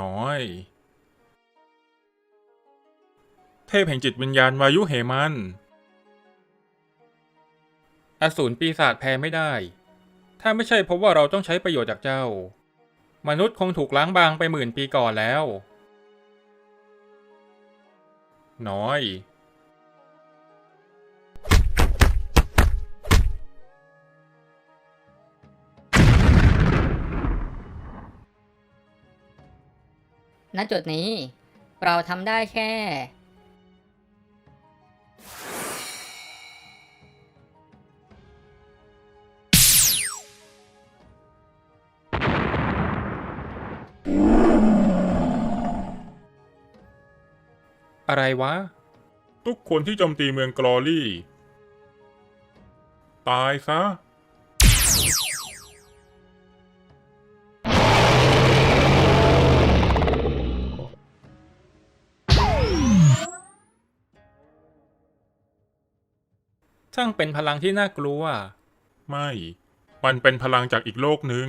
น้อย เทพแห่งจิตวิญญาณวายุเหมัน อสูรปีศาจแพ้ไม่ได้ ถ้าไม่ใช่เพราะว่าเราต้องใช้ประโยชน์จากเจ้า มนุษย์คงถูกล้างบางไปหมื่นปีก่อนแล้ว น้อย ณจุดนี้เราทำได้แค่ อะไรวะ ทุกคนที่โจมตีเมืองกลอรี่ ตายซะ ช่างเป็นพลังที่น่ากลัว ไม่ มันเป็นพลังจากอีกโลกหนึ่ง